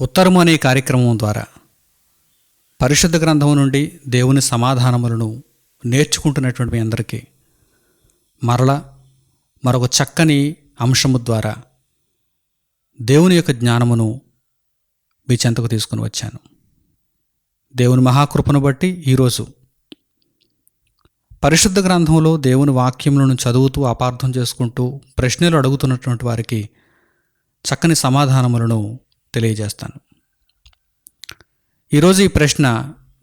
ఉత్తరము అనే కార్యక్రమం ద్వారా పరిశుద్ధ గ్రంథం నుండి దేవుని సమాధానములను నేర్చుకుంటున్నటువంటి మీ అందరికీ మరల మరొక చక్కని అంశము ద్వారా దేవుని యొక్క జ్ఞానమును మీ చెంతకు తీసుకుని వచ్చాను. దేవుని మహాకృపను బట్టి ఈరోజు పరిశుద్ధ గ్రంథంలో దేవుని వాక్యములను చదువుతూ అపార్థం చేసుకుంటూ ప్రశ్నలు అడుగుతున్నటువంటి వారికి చక్కని సమాధానములను తెలియజేస్తాను. ఈరోజు ఈ ప్రశ్న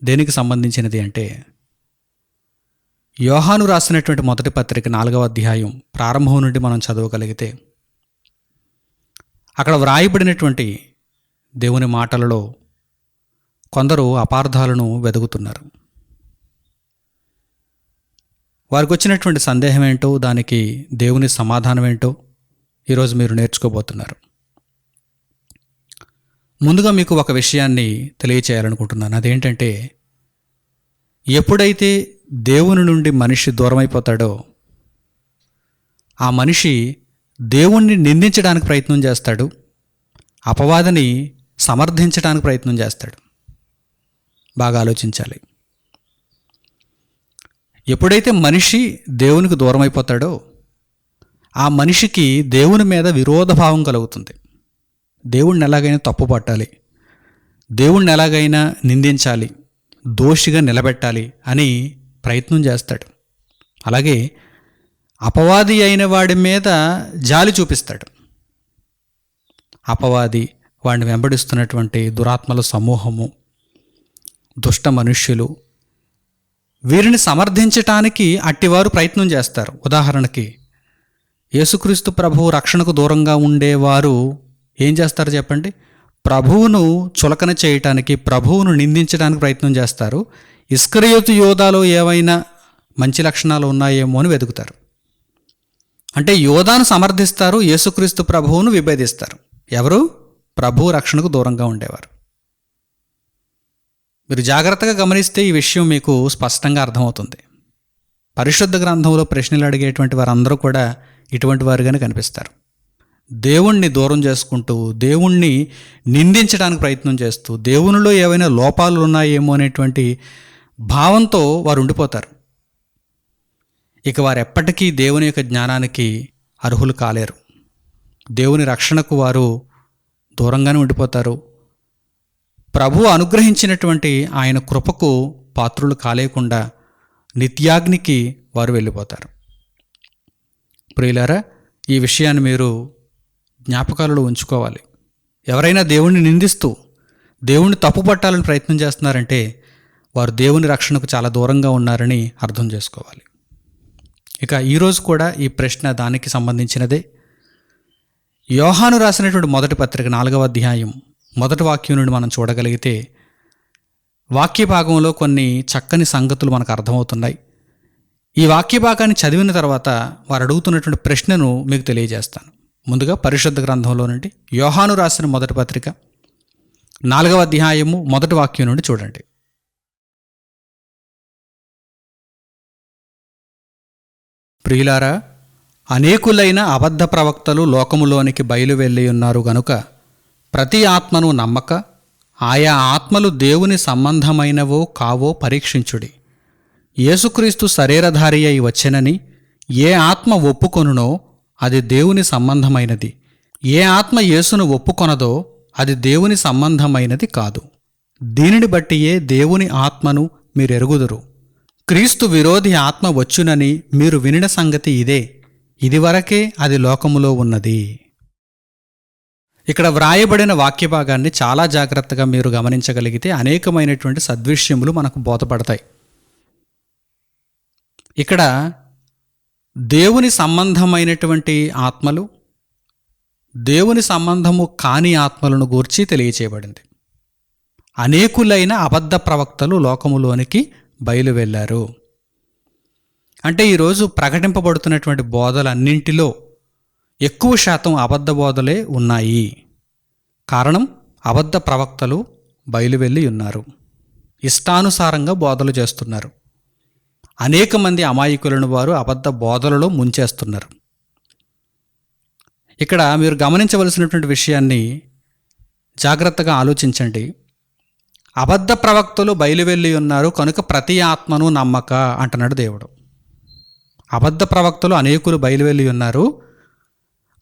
దేనికి సంబంధించినది అంటే యోహాను రాసినటువంటి మొదటి పత్రిక నాలుగవ అధ్యాయం ప్రారంభం నుండి మనం చదవగలిగితే అక్కడ వ్రాయబడినటువంటి దేవుని మాటలలో కొందరు అపార్థాలను వెదుగుతున్నారు వారికి వచ్చినటువంటి సందేహం ఏంటో దానికి దేవుని సమాధానం ఏంటో ఈరోజు మీరు నేర్చుకోబోతున్నారు. ముందుగా మీకు ఒక విషయాన్ని తెలియచేయాలనుకుంటున్నాను. అదేంటంటే ఎప్పుడైతే దేవుని నుండి మనిషి దూరమైపోతాడో ఆ మనిషి దేవుణ్ణి నిందించడానికి ప్రయత్నం చేస్తాడు అపవాదిని సమర్థించడానికి ప్రయత్నం చేస్తాడు. బాగా ఆలోచించాలి. ఎప్పుడైతే మనిషి దేవునికి దూరమైపోతాడో ఆ మనిషికి దేవుని మీద విరోధభావం కలుగుతుంది. దేవుణ్ణి ఎలాగైనా తప్పు పట్టాలి దేవుణ్ణి ఎలాగైనా నిందించాలి. దోషిగా నిలబెట్టాలి అని ప్రయత్నం చేస్తాడు. అలాగే అపవాది అయిన వాడి మీద జాలి చూపిస్తాడు. అపవాది వాడిని వెంబడిస్తున్నటువంటి దురాత్మల సమూహము దుష్ట మనుష్యులు వీరిని సమర్థించటానికి అట్టివారు ప్రయత్నం చేస్తారు. ఉదాహరణకి యేసుక్రీస్తు ప్రభువు రక్షణకు దూరంగా ఉండేవారు ఏం చేస్తారు చెప్పండి? ప్రభువును చులకన చేయటానికి ప్రభువును నిందించడానికి ప్రయత్నం చేస్తారు. ఇస్కరియోతు యోధాలో ఏవైనా మంచి లక్షణాలు ఉన్నాయేమో అని వెతుకుతారు. అంటే యోధాను సమర్థిస్తారు యేసుక్రీస్తు ప్రభువును విభేదిస్తారు. ఎవరు? ప్రభు రక్షణకు దూరంగా ఉండేవారు. మీరు జాగ్రత్తగా గమనిస్తే ఈ విషయం మీకు స్పష్టంగా అర్థమవుతుంది. పరిశుద్ధ గ్రంథంలో ప్రశ్నలు అడిగేటువంటి వారందరూ కూడా ఇటువంటి వారుగానే కనిపిస్తారు. దేవుణ్ణి దూరం చేసుకుంటూ దేవుణ్ణి నిందించడానికి ప్రయత్నం చేస్తూ దేవునిలో ఏవైనా లోపాలు ఉన్నాయేమో అనేటువంటి భావంతో వారు ఉండిపోతారు. ఇక వారు ఎప్పటికీ దేవుని యొక్క జ్ఞానానికి అర్హులు కాలేరు. దేవుని రక్షణకు వారు దూరంగానే ఉండిపోతారు. ప్రభు అనుగ్రహించినటువంటి ఆయన కృపకు పాత్రులు కాలేకుండా నిత్యాగ్నికి వారు వెళ్ళిపోతారు. ప్రియులారా ఈ విషయాన్ని మీరు జ్ఞాపకాలలో ఉంచుకోవాలి. ఎవరైనా దేవుణ్ణి నిందిస్తూ దేవుణ్ణి తప్పుపట్టాలని ప్రయత్నం చేస్తున్నారంటే వారు దేవుని రక్షణకు చాలా దూరంగా ఉన్నారని అర్థం చేసుకోవాలి. ఇక ఈరోజు కూడా ఈ ప్రశ్న దానికి సంబంధించినదే. యోహాను రాసినటువంటి మొదటి పత్రిక నాలుగవ అధ్యాయం మొదటి వాక్యం నుండి మనం చూడగలిగితే వాక్య భాగంలో కొన్ని చక్కని సంగతులు మనకు అర్థమవుతున్నాయి. ఈ వాక్య భాగాన్ని చదివిన తర్వాత వారు అడుగుతున్నటువంటి ప్రశ్నను మీకు తెలియజేస్తాను. ముందుగా పరిశుద్ధ గ్రంథంలో నుండి యోహాను రాసిన మొదటి పత్రిక నాలుగవ అధ్యాయము మొదటి వాక్యం నుండి చూడండి. ప్రియులారా అనేకులైన అబద్ధ ప్రవక్తలు లోకములోనికి బయలు వెళ్ళి ఉన్నారు గనుక ప్రతి ఆత్మను నమ్మక ఆయా ఆత్మలు దేవుని సంబంధమైనవో కావో పరీక్షించుడి. యేసుక్రీస్తు శరీరధారి అయి వచ్చెనని ఏ ఆత్మ ఒప్పుకొనునో అది దేవుని సంబంధమైనది. ఏ ఆత్మ యేసును ఒప్పుకొనదో అది దేవుని సంబంధమైనది కాదు. దీనిని బట్టియే దేవుని ఆత్మను మీరెరుగుదురు. క్రీస్తు విరోధి ఆత్మ వచ్చునని మీరు వినిన సంగతి ఇదే. ఇదివరకే అది లోకములో ఉన్నది. ఇక్కడ వ్రాయబడిన వాక్య భాగాన్ని చాలా జాగ్రత్తగా మీరు గమనించగలిగితే అనేకమైనటువంటి సద్విషయములు మనకు బోధపడతాయి. ఇక్కడ దేవుని సంబంధమైనటువంటి ఆత్మలు దేవుని సంబంధము కాని ఆత్మలను గూర్చి తెలియచేయబడింది. అనేకులైన అబద్ధ ప్రవక్తలు లోకములోనికి బయలువెళ్ళారు అంటే ఈరోజు ప్రకటింపబడుతున్నటువంటి బోధలన్నింటిలో ఎక్కువ శాతం అబద్ధ బోధలే ఉన్నాయి. కారణం అబద్ధ ప్రవక్తలు బయలువెళ్ళి ఉన్నారు. ఇష్టానుసారంగా బోధలు చేస్తున్నారు. అనేక మంది అమాయకులను వారు అబద్ధ బోధలలో ముంచేస్తున్నారు. ఇక్కడ మీరు గమనించవలసినటువంటి విషయాన్ని జాగ్రత్తగా ఆలోచించండి. అబద్ధ ప్రవక్తలు బయలువెళ్ళి ఉన్నారు కనుక ప్రతి ఆత్మను నమ్మక అంటున్నాడు దేవుడు. అబద్ధ ప్రవక్తలు అనేకులు బయలువెళ్ళి ఉన్నారు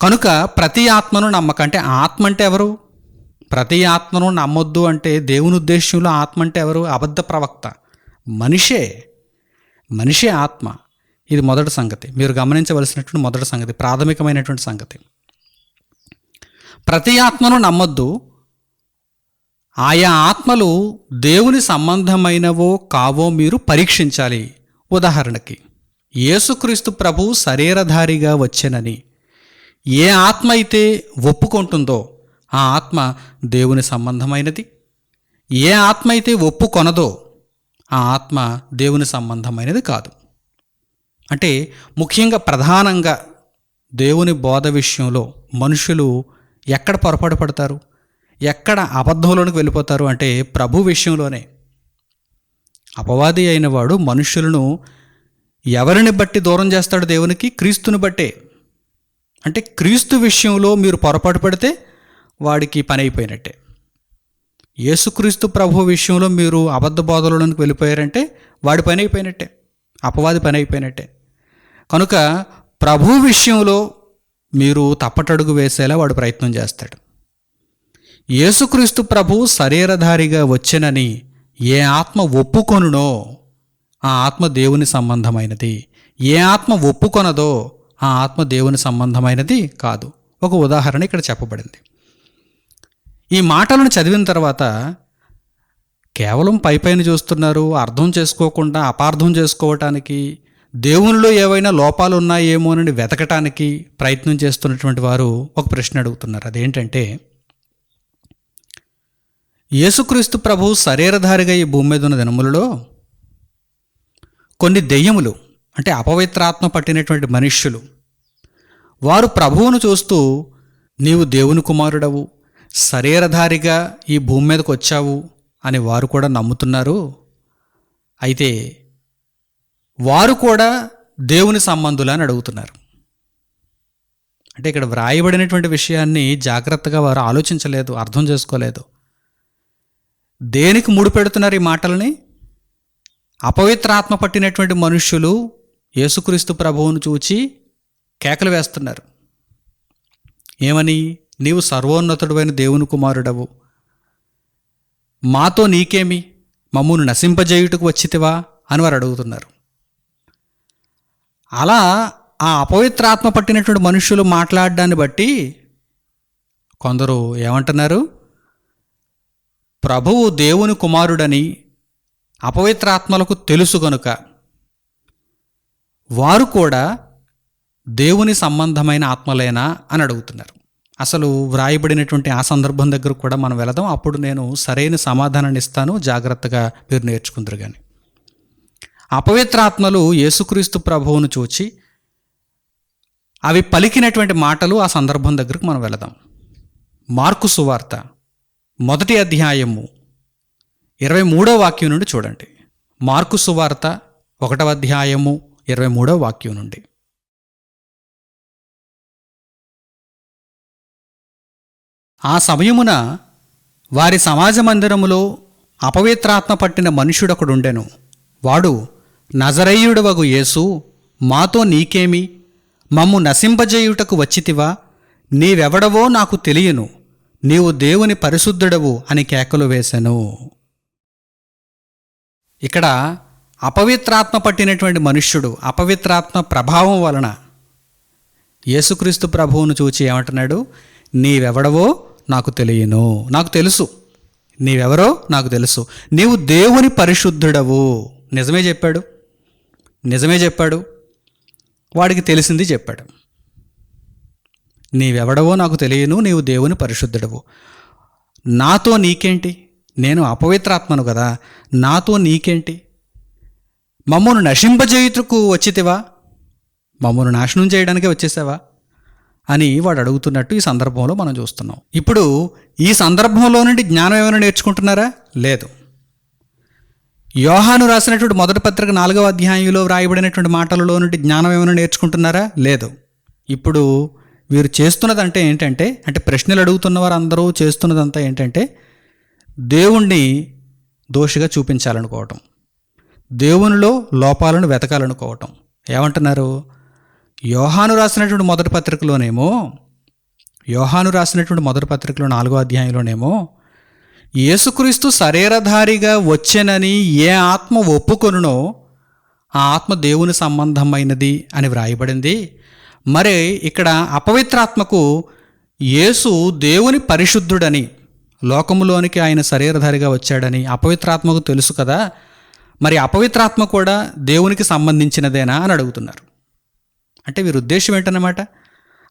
కనుక ప్రతి ఆత్మను నమ్మక అంటే ఆత్మ అంటే ఎవరు? ప్రతి ఆత్మను నమ్మొద్దు అంటే దేవుని ఉద్దేశంలో ఆత్మ అంటే ఎవరు? అబద్ధ ప్రవక్త. మనిషే. మనిషి ఆత్మ ఇది మొదటి సంగతి. మీరు గమనించవలసినటువంటి మొదటి సంగతి ప్రాథమికమైనటువంటి సంగతి. ప్రతి ఆత్మను నమ్మొద్దు. ఆయా ఆత్మలు దేవుని సంబంధమైనవో కావో మీరు పరీక్షించాలి. ఉదాహరణకి యేసుక్రీస్తు ప్రభు శరీరధారిగా వచ్చెనని ఏ ఆత్మ అయితే ఒప్పుకుంటుందో ఆ ఆత్మ దేవుని సంబంధమైనది. ఏ ఆత్మ అయితే ఒప్పుకొనదో ఆ ఆత్మ దేవుని సంబంధమైనది కాదు. అంటే ముఖ్యంగా ప్రధానంగా దేవుని బోధ విషయంలో మనుషులు ఎక్కడ పొరపాటు పడతారు? ఎక్కడ అబద్ధంలోనికి వెళ్ళిపోతారు అంటే ప్రభు విషయంలోనే. అపవాది అయిన వాడు మనుషులను ఎవరిని బట్టి దూరం చేస్తాడు దేవునికి? క్రీస్తుని బట్టే. అంటే క్రీస్తు విషయంలో మీరు పొరపాటు పడితే వాడికి పని అయిపోయినట్టే. యేసుక్రీస్తు ప్రభు విషయంలో మీరు అబద్ధ బోధలోనికి వెళ్ళిపోయారంటే వాడి పని అయిపోయినట్టే అపవాది పని అయిపోయినట్టే. కనుక ప్రభు విషయంలో మీరు తప్పటడుగు వేసేలా వాడు ప్రయత్నం చేస్తాడు. యేసుక్రీస్తు ప్రభు శరీరధారిగా వచ్చెనని ఏ ఆత్మ ఒప్పుకొనునో ఆ ఆత్మ దేవుని సంబంధమైనది. ఏ ఆత్మ ఒప్పుకొనదో ఆ ఆత్మ దేవుని సంబంధమైనది కాదు. ఒక ఉదాహరణ ఇక్కడ చెప్పబడింది. ఈ మాటలను చదివిన తర్వాత కేవలం పైపైన చూస్తున్నారు అర్థం చేసుకోకుండా అపార్థం చేసుకోవటానికి దేవునిలో ఏవైనా లోపాలు ఉన్నాయేమోనని వెతకటానికి ప్రయత్నం చేస్తున్నటువంటి వారు ఒక ప్రశ్న అడుగుతున్నారు. అదేంటంటే యేసుక్రీస్తు ప్రభు శరీరధారిగా ఈ భూమి మీద ఉన్న దినములలో కొన్ని దెయ్యములు అంటే అపవిత్రాత్మ పట్టినటువంటి మనుష్యులు వారు ప్రభువును చూస్తూ నీవు దేవుని కుమారుడవు శరీరధారిగా ఈ భూమి మీదకి వచ్చావు అని వారు కూడా నమ్ముతున్నారు. అయితే వారు కూడా దేవుని సంబంధులు అని అడుగుతున్నారు. అంటే ఇక్కడ వ్రాయబడినటువంటి విషయాన్ని జాగ్రత్తగా వారు ఆలోచించలేదు అర్థం చేసుకోలేదు. దేనికి ముడిపెడుతున్నారు ఈ మాటలని? అపవిత్రాత్మ పట్టినటువంటి మనుష్యులు యేసుక్రీస్తు ప్రభువును చూచి కేకలు వేస్తున్నారు. ఏమని? నీవు సర్వోన్నతుడైన దేవుని కుమారుడవు. మాతో నీకేమి? మమ్మల్ని నశింపజేయుటకు వచ్చితివా? అని వారు అడుగుతున్నారు. అలా ఆ అపవిత్రాత్మ పట్టినటువంటి మనుషులు మాట్లాడడాన్ని బట్టి కొందరు ఏమంటున్నారు? ప్రభువు దేవుని కుమారుడని అపవిత్రాత్మలకు తెలుసు గనుక వారు కూడా దేవుని సంబంధమైన ఆత్మలేనా? అని అడుగుతున్నారు. అసలు వ్రాయబడినటువంటి ఆ సందర్భం దగ్గర కూడా మనం వెళదాం. అప్పుడు నేను సరైన సమాధానాన్ని ఇస్తాను. జాగ్రత్తగా మీరు నేర్చుకుందరు కానీ అపవిత్రాత్మలు యేసుక్రీస్తు ప్రభువును చూచి అవి పలికినటువంటి మాటలు ఆ సందర్భం దగ్గరకు మనం వెళదాం. మార్కు సువార్త మొదటి అధ్యాయము ఇరవై మూడో వాక్యం నుండి చూడండి. మార్కు సువార్త ఒకటవ అధ్యాయము ఇరవై మూడో వాక్యం నుండి. ఆ సమయమున వారి సమాజ మందిరములో అపవిత్రాత్మ పట్టిన మనుషుడొకడుండెను వాడు నజరయ్యుడవగు యేసు మాతో నీకేమి? మమ్ము నశింపజేయుటకు వచ్చితివా? నీవెవడవో నాకు తెలియను. నీవు దేవుని పరిశుద్ధుడవు అని కేకలు వేశాను ఇక్కడ అపవిత్రాత్మ పట్టినటువంటి మనుష్యుడు అపవిత్రాత్మ ప్రభావం వలన యేసుక్రీస్తు ప్రభువును చూచి ఏమంటున్నాడు? నీవెవడవో నాకు తెలియను. నాకు తెలుసు. నీవెవరో నాకు తెలుసు. నీవు దేవుని పరిశుద్ధుడవు. నిజమే చెప్పాడు. నిజమే చెప్పాడు. వాడికి తెలిసింది చెప్పాడు. నీవెవడవో నాకు తెలియను. నీవు దేవుని పరిశుద్ధుడవు. నాతో నీకేంటి? నేను అపవిత్రాత్మను కదా. నాతో నీకేంటి? మమ్మను నశింపజేయుటకు వచ్చితివా? మమ్మను నాశనం చేయడానికే వచ్చేసావా? అని వాడు అడుగుతున్నట్టు ఈ సందర్భంలో మనం చూస్తున్నాం. ఇప్పుడు ఈ సందర్భంలో నుండి జ్ఞానం ఏమైనా నేర్చుకుంటున్నారా? లేదు. యోహాను రాసినటువంటి మొదటి పత్రిక నాలుగవ అధ్యాయంలో వ్రాయబడినటువంటి మాటలలో నుండి జ్ఞానం ఏమైనా నేర్చుకుంటున్నారా? లేదు. ఇప్పుడు వీరు చేస్తున్నదంటే ఏంటంటే అంటే ప్రశ్నలు అడుగుతున్న వారు అందరూ చేస్తున్నదంతా ఏంటంటే దేవుణ్ణి దోషిగా చూపించాలనుకోవటం. దేవునిలో లోపాలను వెతకాలనుకోవటం. ఏమంటున్నారు? యోహాను రాసినటువంటి మొదటి పత్రికలోనేమో యోహాను రాసినటువంటి మొదటి పత్రికలో నాలుగో అధ్యాయంలోనేమో యేసుక్రీస్తు శరీరధారిగా వచ్చెనని ఏ ఆత్మ ఒప్పుకొనునో ఆ ఆత్మ దేవుని సంబంధమైనది అని వ్రాయబడింది. మరి ఇక్కడ అపవిత్రాత్మకు యేసు దేవుని పరిశుద్ధుడని లోకములోనికి ఆయన శరీరధారిగా వచ్చాడని అపవిత్రాత్మకు తెలుసు కదా మరి అపవిత్రాత్మ కూడా దేవునికి సంబంధించినదేనా అని అడుగుతున్నారు. అంటే వీరి ఉద్దేశం ఏంటన్నమాట?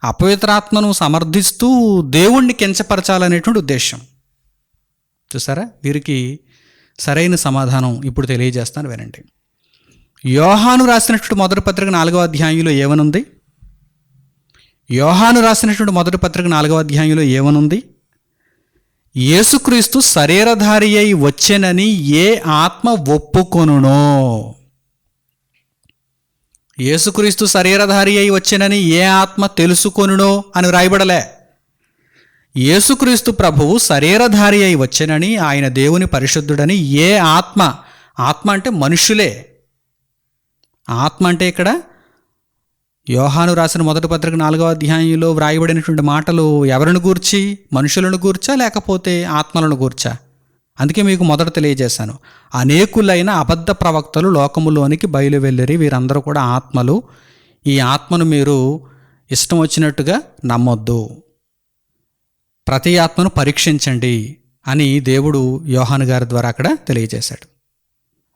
అపవిత్రాత్మను సమర్థిస్తూ దేవుణ్ణి కించపరచాలనేటువంటి ఉద్దేశం. చూసారా? వీరికి సరైన సమాధానం ఇప్పుడు తెలియజేస్తాను వినండి. యోహాను రాసినటువంటి మొదటి పత్రిక నాలుగవ అధ్యాయంలో ఏమనుంది? యోహాను రాసినటువంటి మొదటి పత్రిక నాలుగవ అధ్యాయంలో ఏమనుంది? యేసుక్రీస్తు శరీరధారి అయి వచ్చెనని ఏ ఆత్మ ఒప్పుకొనునో. యేసుక్రీస్తు శరీరధారి అయి వచ్చెనని ఏ ఆత్మ తెలుసుకొనునో అని వ్రాయబడలే. యేసుక్రీస్తు ప్రభువు శరీరధారి అయి వచ్చెనని ఆయన దేవుని పరిశుద్ధుడని ఏ ఆత్మ? ఆత్మ అంటే మనుషులే. ఆత్మ అంటే ఇక్కడ యోహాను రాసిన మొదటి పత్రిక నాలుగవ అధ్యాయంలో వ్రాయబడినటువంటి మాటలు ఎవరిని గూర్చి? మనుషులను గూర్చా లేకపోతే ఆత్మలను గూర్చా? అందుకే మీకు మొదట తెలియజేశాను. అనేకులైన అబద్ధ ప్రవక్తలు లోకములోనికి బయలువెళ్ళరి. వీరందరూ కూడా ఆత్మలు. ఈ ఆత్మను మీరు ఇష్టం వచ్చినట్టుగా నమ్మొద్దు. ప్రతి ఆత్మను పరీక్షించండి అని దేవుడు యోహాను గారి ద్వారా అక్కడ తెలియజేశాడు.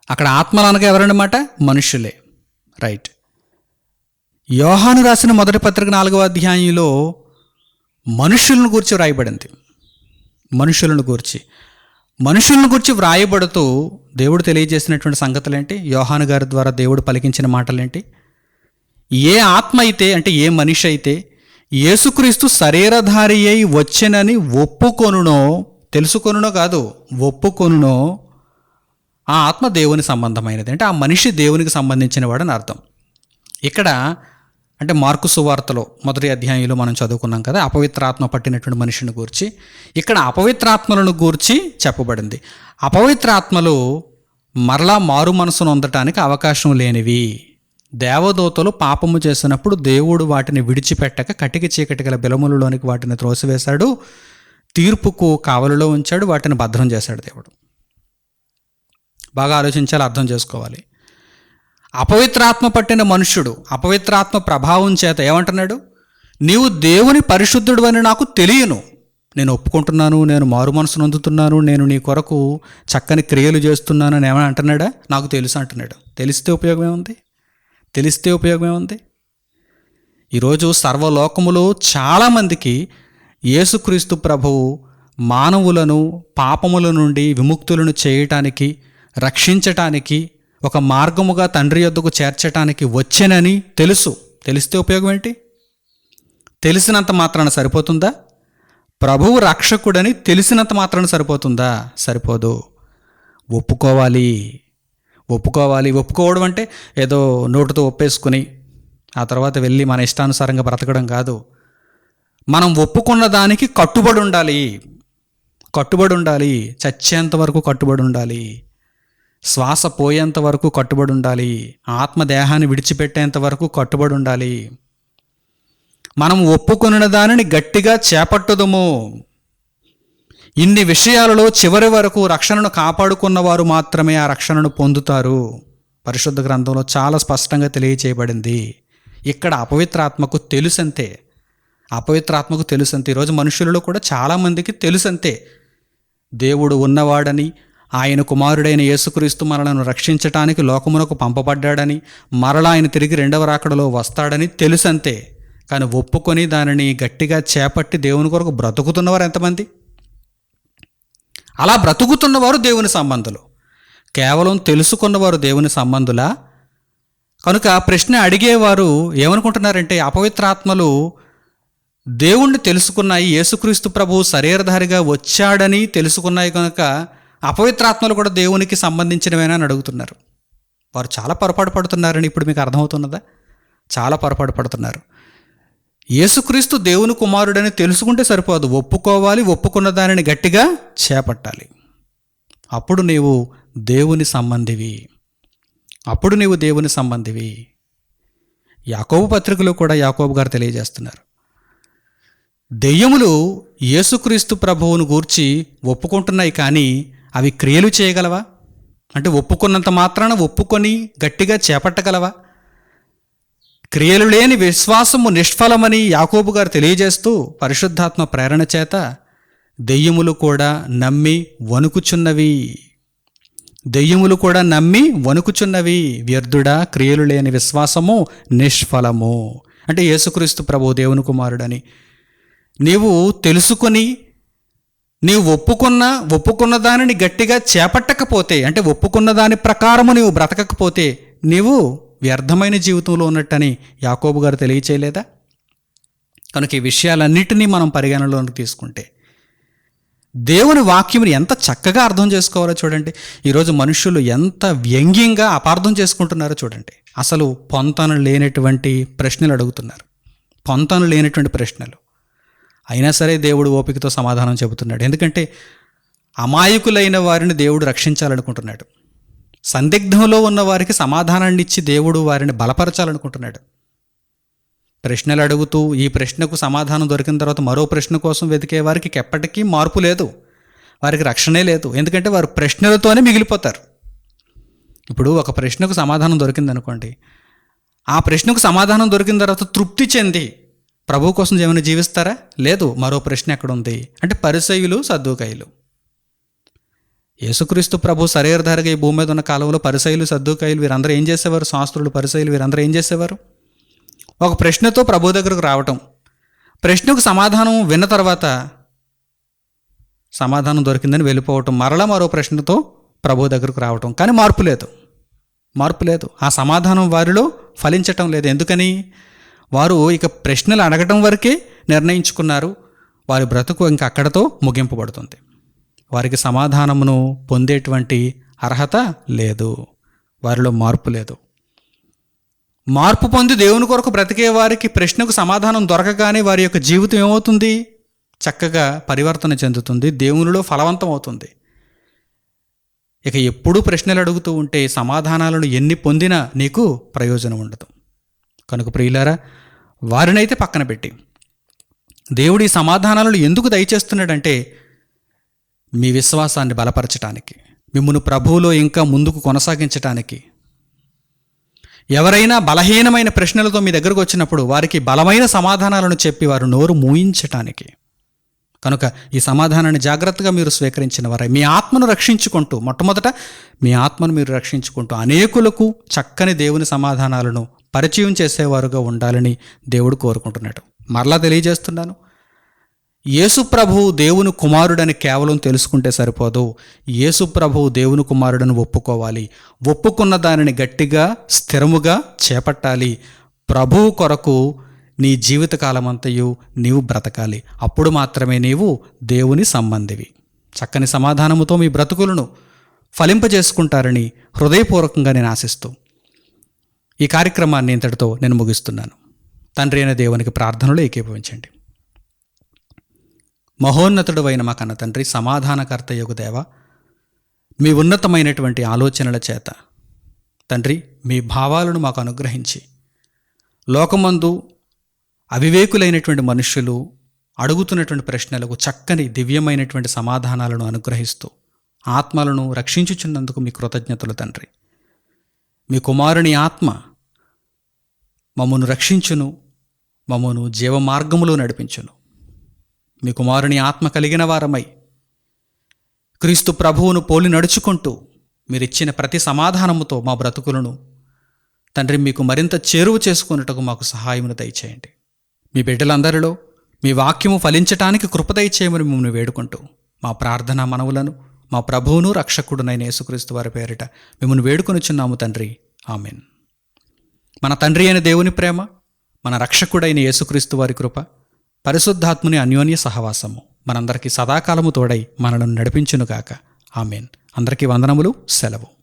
అక్కడ ఆత్మలు అనగా ఎవరన్నమాట మనుషులే. రైట్. యోహాను రాసిన మొదటి పత్రిక నాలుగవ అధ్యాయంలో మనుషులను గురించి వ్రాయబడింది. మనుషులను గురించి. మనుషులను గురించి వ్రాయబడుతూ దేవుడు తెలియజేసినటువంటి సంగతులేంటి? యోహాను గారి ద్వారా దేవుడు పలికించిన మాటలేంటి? ఏ ఆత్మ అయితే అంటే ఏ మనిషి అయితే యేసుక్రీస్తు శరీరధారి అయి వచ్చెనని ఒప్పుకొనునో తెలుసుకొనునో కాదు ఒప్పుకొనునో ఆ ఆత్మ దేవుని సంబంధమైనది. అంటే ఆ మనిషి దేవునికి సంబంధించిన వాడని అర్థం. ఇక్కడ అంటే మార్కు సువార్తలో మొదటి అధ్యాయంలో మనం చదువుకున్నాం కదా అపవిత్రాత్మ పట్టినటువంటి మనిషిని గూర్చి ఇక్కడ అపవిత్రాత్మలను గూర్చి చెప్పబడింది. అపవిత్రాత్మలు మరలా మారు మనసును ఉండటానికి అవకాశం లేనివి. దేవదూతలు పాపము చేసినప్పుడు దేవుడు వాటిని విడిచిపెట్టక కటిక చీకటి గల బిలములలోనికి వాటిని త్రోసివేశాడు తీర్పుకు కావలిలో ఉంచాడు వాటిని భద్రం చేశాడు దేవుడు. బాగా ఆలోచించాలి అర్థం చేసుకోవాలి. అపవిత్రాత్మ పట్టిన మనుష్యుడు అపవిత్రాత్మ ప్రభావం చేత ఏమంటున్నాడు? నీవు దేవుని పరిశుద్ధుడు అని నాకు తెలియను. నేను ఒప్పుకుంటున్నాను నేను మారు మనసు నొందుతున్నాను నేను నీ కొరకు చక్కని క్రియలు చేస్తున్నాను అని ఏమైనా అంటున్నాడా? నాకు తెలుసు అంటున్నాడు. తెలిస్తే ఉపయోగం ఏముంది? తెలిస్తే ఉపయోగం ఏముంది? ఈరోజు సర్వలోకములో చాలామందికి యేసుక్రీస్తు ప్రభువు మానవులను పాపముల నుండి విముక్తులను చేయటానికి రక్షించటానికి ఒక మార్గముగా తండ్రి యొద్దకు చేర్చటానికి వచ్చానని తెలుసు. తెలిస్తే ఉపయోగం ఏంటి? తెలిసినంత మాత్రాన సరిపోతుందా? ప్రభువు రక్షకుడని తెలిసినంత మాత్రాన సరిపోతుందా? సరిపోదు. ఒప్పుకోవాలి. ఒప్పుకోవాలి. ఒప్పుకోవడం అంటే ఏదో నోటుతో ఒప్పేసుకుని ఆ తర్వాత వెళ్ళి మన ఇష్టానుసారంగా బ్రతకడం కాదు. మనం ఒప్పుకున్న దానికి కట్టుబడి ఉండాలి. కట్టుబడి ఉండాలి. చచ్చేంత వరకు కట్టుబడి ఉండాలి. శ్వాస పోయేంత వరకు కట్టుబడి ఉండాలి. ఆత్మ దేహాన్ని విడిచిపెట్టేంత వరకు కట్టుబడి ఉండాలి. మనం ఒప్పుకొనిన దానిని గట్టిగా చేపట్టుదము. ఇన్ని విషయాలలో చివరి వరకు రక్షణను కాపాడుకున్న వారు మాత్రమే ఆ రక్షణను పొందుతారు. పరిశుద్ధ గ్రంథంలో చాలా స్పష్టంగా తెలియచేయబడింది. ఇక్కడ అపవిత్రాత్మకు తెలుసంతే. అపవిత్రాత్మకు తెలుసంతే. ఈరోజు మనుషులలో కూడా చాలామందికి తెలుసంతే. దేవుడు ఉన్నవాడని ఆయన కుమారుడైన యేసుక్రీస్తు మనలను రక్షించటానికి లోకమునకు పంపబడ్డాడని మరలా ఆయన తిరిగి రెండవ రాకడలో వస్తాడని తెలుసంతే. కానీ ఒప్పుకొని దానిని గట్టిగా చేపట్టి దేవుని కొరకు బ్రతుకుతున్నవారు ఎంతమంది? అలా బ్రతుకుతున్నవారు దేవుని సంబంధులు. కేవలం తెలుసుకున్నవారు దేవుని సంబంధులా? కనుక ప్రశ్న అడిగేవారు ఏమనుకుంటున్నారంటే అపవిత్రాత్మలు దేవుణ్ణి తెలుసుకున్నాయి యేసుక్రీస్తు ప్రభు శరీరధారిగా వచ్చాడని తెలుసుకున్నాయి కనుక అపవిత్రాత్మలు కూడా దేవునికి సంబంధించినవేనా అని అడుగుతున్నారు. వారు చాలా పొరపాటు పడుతున్నారని ఇప్పుడు మీకు అర్థమవుతున్నదా? చాలా పొరపాటు పడుతున్నారు. యేసుక్రీస్తు దేవుని కుమారుడని తెలుసుకుంటే సరిపోదు. ఒప్పుకోవాలి ఒప్పుకున్న దానిని గట్టిగా చేపట్టాలి. అప్పుడు నీవు దేవుని సంబంధివి. అప్పుడు నీవు దేవుని సంబంధివి. యాకోబు పత్రికలో కూడా యాకోబు గారు తెలియజేస్తున్నారు. దెయ్యములు యేసుక్రీస్తు ప్రభువును గూర్చి ఒప్పుకుంటున్నాయి కానీ అవి క్రియలు చేయగలవా? అంటే ఒప్పుకున్నంత మాత్రాన ఒప్పుకొని గట్టిగా చేపట్టగలవా? క్రియలు లేని విశ్వాసము నిష్ఫలమని యాకోబు గారు తెలియజేస్తూ పరిశుద్ధాత్మ ప్రేరణ చేత దెయ్యములు కూడా నమ్మి వణుకుచున్నవి. దెయ్యములు కూడా నమ్మి వణుకుచున్నవి. వ్యర్థుడా క్రియలు లేని విశ్వాసము నిష్ఫలము. అంటే యేసుక్రీస్తు ప్రభు దేవుని కుమారుడని. నీవు తెలుసుకొని నీవు ఒప్పుకున్న ఒప్పుకున్న దానిని గట్టిగా చేపట్టకపోతే అంటే ఒప్పుకున్న దాని ప్రకారము నీవు బ్రతకకపోతే నీవు వ్యర్థమైన జీవితంలో ఉన్నట్టని యాకోబు గారు తెలియచేయలేదా? కనుక ఈ విషయాలన్నిటినీ మనం పరిగణనలోకి తీసుకుంటే దేవుని వాక్యముని ఎంత చక్కగా అర్థం చేసుకోవాలో చూడండి. ఈరోజు మనుషులు ఎంత వ్యంగ్యంగా అపార్థం చేసుకుంటున్నారో చూడండి. అసలు పొంతన లేనటువంటి ప్రశ్నలు అడుగుతున్నారు. పొంతన లేనటువంటి ప్రశ్నలు. అయినా సరే దేవుడు ఓపికతో సమాధానం చెబుతున్నాడు. ఎందుకంటే అమాయకులైన వారిని దేవుడు రక్షించాలనుకుంటున్నాడు. సందిగ్ధంలో ఉన్న వారికి సమాధానాన్ని ఇచ్చి దేవుడు వారిని బలపరచాలనుకుంటున్నాడు. ప్రశ్నలు అడుగుతూ ఈ ప్రశ్నకు సమాధానం దొరికిన తర్వాత మరో ప్రశ్న కోసం వెతికే వారికి ఎప్పటికీ మార్పు లేదు. వారికి రక్షణే లేదు. ఎందుకంటే వారు ప్రశ్నలతోనే మిగిలిపోతారు. ఇప్పుడు ఒక ప్రశ్నకు సమాధానం దొరికిందనుకోండి. ఆ ప్రశ్నకు సమాధానం దొరికిన తర్వాత తృప్తి చెంది ప్రభు కోసం ఏమైనా జీవిస్తారా? లేదు మరో ప్రశ్న ఎక్కడ ఉంది అంటే పరిసయులు సద్దుకాయలు యేసుక్రీస్తు ప్రభు శరీరధారిగా ఈ భూమి మీద ఉన్న కాలంలో పరిసయులు సద్దుకాయలు వీరందరూ ఏం చేసేవారు? శాస్త్రులు పరిసయులు వీరందరూ ఏం చేసేవారు? ఒక ప్రశ్నతో ప్రభు దగ్గరకు రావటం. ప్రశ్నకు సమాధానం విన్న తర్వాత సమాధానం దొరికిందని వెళ్ళిపోవటం. మరలా మరో ప్రశ్నతో ప్రభు దగ్గరకు రావటం. కానీ మార్పు లేదు. మార్పు లేదు. ఆ సమాధానం వారిలో ఫలించటం లేదు. ఎందుకని? వారు ఇక ప్రశ్నలు అడగటం వరకే నిర్ణయించుకున్నారు. వారి బ్రతుకు ఇంక అక్కడతో ముగింపబడుతుంది. వారికి సమాధానమును పొందేటువంటి అర్హత లేదు. వారిలో మార్పు లేదు. మార్పు పొంది దేవుని కొరకు బ్రతికే వారికి ప్రశ్నకు సమాధానం దొరకగానే వారి యొక్క జీవితం ఏమవుతుంది? చక్కగా పరివర్తన చెందుతుంది. దేవునిలో ఫలవంతం అవుతుంది. ఇక ఎప్పుడూ ప్రశ్నలు అడుగుతూ ఉంటే సమాధానాలను ఎన్ని పొందినా నీకు ప్రయోజనం ఉండదు. కనుక ప్రియులారా వారినైతే పక్కన పెట్టి దేవుడి సమాధానాలను ఎందుకు దయచేస్తున్నాడంటే మీ విశ్వాసాన్ని బలపరచటానికి మిమ్మల్ని ప్రభువులో ఇంకా ముందుకు కొనసాగించటానికి. ఎవరైనా బలహీనమైన ప్రశ్నలతో మీ దగ్గరకు వచ్చినప్పుడు వారికి బలమైన సమాధానాలను చెప్పి వారు నోరు మూయించటానికి. కనుక ఈ సమాధానాన్ని జాగ్రత్తగా మీరు స్వీకరించిన వారే. మీ ఆత్మను రక్షించుకుంటూ మొట్టమొదట మీ ఆత్మను మీరు రక్షించుకుంటూ అనేకులకు చక్కని దేవుని సమాధానాలను పరిచయం చేసేవారుగా ఉండాలని దేవుడు కోరుకుంటున్నాడు. మరలా తెలియజేస్తున్నాను. యేసు ప్రభువు దేవుని కుమారుడని కేవలం తెలుసుకుంటే సరిపోదు. యేసు ప్రభువు దేవుని కుమారుడని ఒప్పుకోవాలి. ఒప్పుకున్న దానిని గట్టిగా స్థిరముగా చేపట్టాలి. ప్రభువు కొరకు నీ జీవితకాలమంతయు నీవు బ్రతకాలి. అప్పుడు మాత్రమే నీవు దేవుని సంబంధివి. చక్కని సమాధానముతో మీ బ్రతుకులను ఫలింపజేసుకుంటారని హృదయపూర్వకంగా నేను ఆశిస్తూ ఈ కార్యక్రమాన్ని ఇంతటితో నేను ముగిస్తున్నాను. తండ్రి అయిన దేవునికి ప్రార్థనలు ఏకీభవించండి. మహోన్నతుడు అయిన మా కన్న తండ్రి సమాధానకర్త యొక్క దేవ మీ ఉన్నతమైనటువంటి ఆలోచనల చేత తండ్రి మీ భావాలను మాకు అనుగ్రహించి లోకమందు అవివేకులైనటువంటి మనుష్యులు అడుగుతున్నటువంటి ప్రశ్నలకు చక్కని దివ్యమైనటువంటి సమాధానాలను అనుగ్రహిస్తూ ఆత్మలను రక్షించుచున్నందుకు మీ కృతజ్ఞతలు తండ్రి. మీ కుమారుని ఆత్మ మమ్మను రక్షించును మమ్మను జీవమార్గములో నడిపించును. మీ కుమారుని ఆత్మ కలిగిన వారమై క్రీస్తు ప్రభువును పోలి నడుచుకుంటూ మీరిచ్చిన ప్రతి సమాధానముతో మా బ్రతుకులను తండ్రి మీకు మరింత చేరువ చేసుకున్నట్టుకు మాకు సహాయమును దయచేయండి. మీ బిడ్డలందరిలో మీ వాక్యము ఫలించటానికి కృపదయచేయమని మిమ్మల్ని వేడుకుంటూ మా ప్రార్థన మనవులను మా ప్రభువును రక్షకుడునైన యేసుక్రీస్తు వారి పేరిట మిమ్మల్ని వేడుకొనుచున్నాము తండ్రి. ఆమెన్. మన తండ్రి అయిన దేవుని ప్రేమ మన రక్షకుడైన యేసుక్రీస్తు వారి కృప పరిశుద్ధాత్ముని అన్యోన్య సహవాసము మనందరికీ సదాకాలము తోడై మనలను నడిపించునుగాక. ఆమెన్. అందరికీ వందనములు సెలవు.